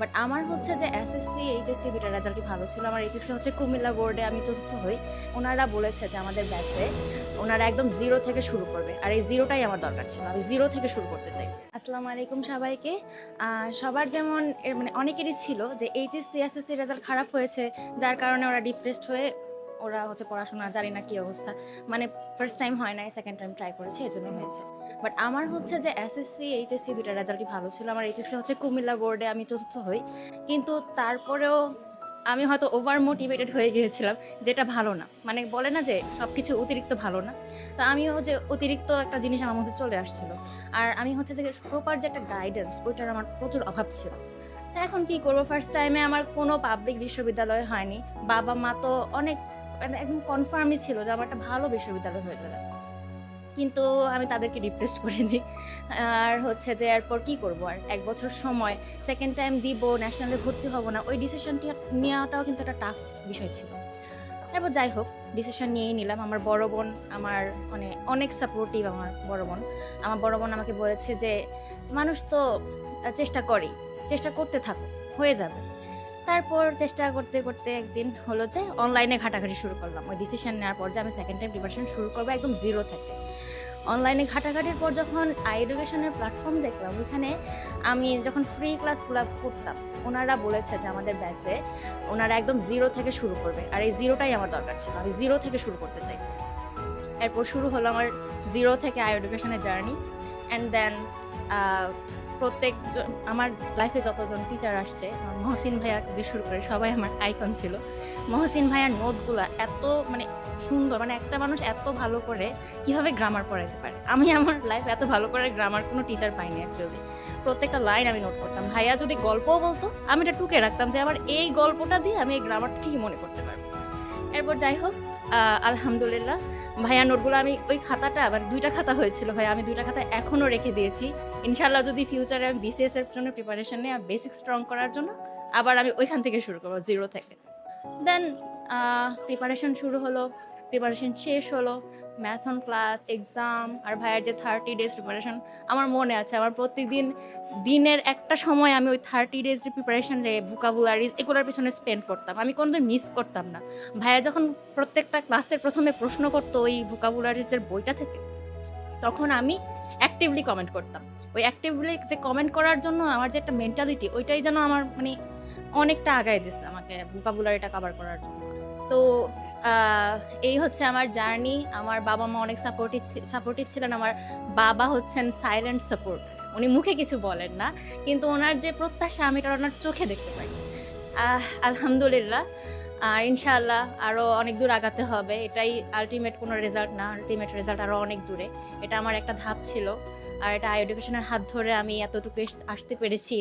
But আমার হচ্ছে যে এসএসসি এইচএসসি দুইটা রেজাল্টই ভালো ছিল। আমার এইচএসসি হচ্ছে কুমিল্লা বোর্ডে আমি চতুর্থ হই। ওনারা বলেছে যে আমাদের ব্যাচে ওনারা একদম জিরো থেকে শুরু করবে। আর এই জিরোটাই আমার দরকার ছিল। আমি জিরো থেকে শুরু করতে চাই। আসসালামু আলাইকুম সবাইকে। সবার যেমন মানে অনেকেরই ছিল যে এইচএসসি এসএসসি রেজাল্ট খারাপ হয়েছে, যার কারণে ওরা ডিপ্রেসড হয়ে ওরা হচ্ছে পড়াশোনা, জানি না কি অবস্থা। মানে ফার্স্ট টাইম হয় নাই সেকেন্ড টাইম ট্রাই করেছে এই জন্য হয়েছে। বাট আমার হচ্ছে যে এসএসসি এইচএসসি দুইটা রেজাল্টই ভালো ছিল। আমার এইচএসসি হচ্ছে কুমিল্লা বোর্ডে আমি চতুর্থ হই। কিন্তু তারপরেও আমি হয়তো ওভার মোটিভেটেড হয়ে গিয়েছিলাম, যেটা ভালো না। মানে বলে না যে সব কিছু অতিরিক্ত ভালো না। তো আমিও যে অতিরিক্ত একটা জিনিস আমার মধ্যে চলে আসছিল। আর আমি হচ্ছে যে প্রপার যে একটা গাইডেন্স ওইটার আমার প্রচুর অভাব ছিল। তা এখন কি করব? ফার্স্ট টাইমে আমার কোনো পাবলিক বিশ্ববিদ্যালয় হয়নি। বাবা মা তো অনেক একদম কনফার্মই ছিল যে আমার একটা ভালো বিশ্ববিদ্যালয় হয়ে যাবে। কিন্তু আমি তাদেরকে রিপ্লেস্ট করে দিই আর হচ্ছে যে এরপর কি করব? আর এক বছর সময় সেকেন্ড টাইম দিব ন্যাশনালে ভর্তি হব না, ওই ডিসিশনটি নেওয়াটাও কিন্তু একটা টাফ বিষয় ছিল। তারপর যাই হোক ডিসিশন নিয়েই নিলাম। আমার বড় বোন আমার মানে অনেক সাপোর্টিভ আমার বড় বোন। আমার বড় বোন আমাকে বলেছে যে, মানুষ তো চেষ্টা করেই, চেষ্টা করতে থাকো হয়ে যাবে। তারপর চেষ্টা করতে করতে একদিন হলো যে অনলাইনে ঘাটাঘাটি শুরু করলাম। ওই ডিসিশন নেওয়ার পর যে আমি সেকেন্ড টাইম প্রিপারেশন শুরু করব একদম জিরো থেকে। অনলাইনে ঘাটাঘাটির পর যখন আই এডুকেশনের প্ল্যাটফর্ম দেখলাম, ওইখানে আমি যখন ফ্রি ক্লাসগুলো করতাম, ওনারা বলেছে যে আমাদের ব্যাচে ওনারা একদম জিরো থেকে শুরু করবে। আর এই জিরোটাই আমার দরকার ছিল। আমি জিরো থেকে শুরু করতে চাই। এরপর শুরু হলো আমার জিরো থেকে আই এডুকেশনের জার্নি অ্যান্ড দেন প্রত্যেক আমার লাইফে যতজন টিচার আসছে মহসিন ভাইয়া থেকে শুরু করে সবাই আমার আইকন ছিল। মহসিন ভাইয়ার নোটগুলো এত মানে সুন্দর মানে একটা মানুষ এত ভালো করে কীভাবে গ্রামার পড়াইতে পারে? আমি আমার লাইফ এত ভালো করে গ্রামার কোনো টিচার পাইনি অ্যাকচুয়ালি প্রত্যেকটা লাইন আমি নোট করতাম। ভাইয়া যদি গল্পও বলতো, আমি এটা টুকে রাখতাম যে আমার এই গল্পটা দিয়ে আমি এই গ্রামারটা ঠিকই মনে করতে পারব এরপর যাই হোক আলহামদুলিল্লাহ, ভাইয়া নোটগুলো আমি ওই খাতাটা মানে দুইটা খাতা হয়েছিল ভাই আমি দুইটা খাতা এখনও রেখে দিয়েছি। ইনশাল্লাহ যদি ফিউচারে আমি বিসিএস এর জন্য প্রিপারেশন নিয়ে বেসিক স্ট্রং করার জন্য, আবার আমি ওইখান থেকে শুরু করব জিরো থেকে। দেন প্রিপারেশন শুরু হলো প্রিপারেশন শেষ হলো ম্যাথন ক্লাস এক্সাম আর ভাইয়ের যে থার্টি ডেজ প্রিপারেশন আমার মনে আছে আমার প্রত্যেকদিন দিনের একটা সময় আমি ওই থার্টি ডেজ যে প্রিপারেশন ভুকাবুলারিজ এগুলোর পিছনে স্পেন্ড করতাম। আমি কোনোদিন মিস করতাম না। ভাইয়া যখন প্রত্যেকটা ক্লাসের প্রথমে প্রশ্ন করতো ওই ভুকাবুলারিজের বইটা থেকে, তখন আমি অ্যাক্টিভলি কমেন্ট করতাম। ওই অ্যাক্টিভলি যে কমেন্ট করার জন্য আমার যে একটা মেন্টালিটি ওইটাই যেন আমার মানে অনেকটা আগায় দিচ্ছে আমাকে ভোকাবুলারিটা কভার করার জন্য। তো এই হচ্ছে আমার জার্নি। আমার বাবা মা অনেক সাপোর্টিভ সাপোর্টিভ ছিলেন। আমার বাবা হচ্ছেন সাইলেন্ট সাপোর্ট উনি মুখে কিছু বলেন না, কিন্তু ওনার যে প্রত্যাশা, আমি এটা ওনার চোখে দেখতে পাই। আলহামদুলিল্লাহ। আর ইনশাআল্লাহ আরও অনেক দূর আগাতে হবে। এটাই আলটিমেট কোনো রেজাল্ট না। আলটিমেট রেজাল্ট আরও অনেক দূরে। এটা আমার একটা ধাপ ছিল। আর এটা এডুকেশনের হাত ধরে আমি এতটুকু আসতে পেরেছি।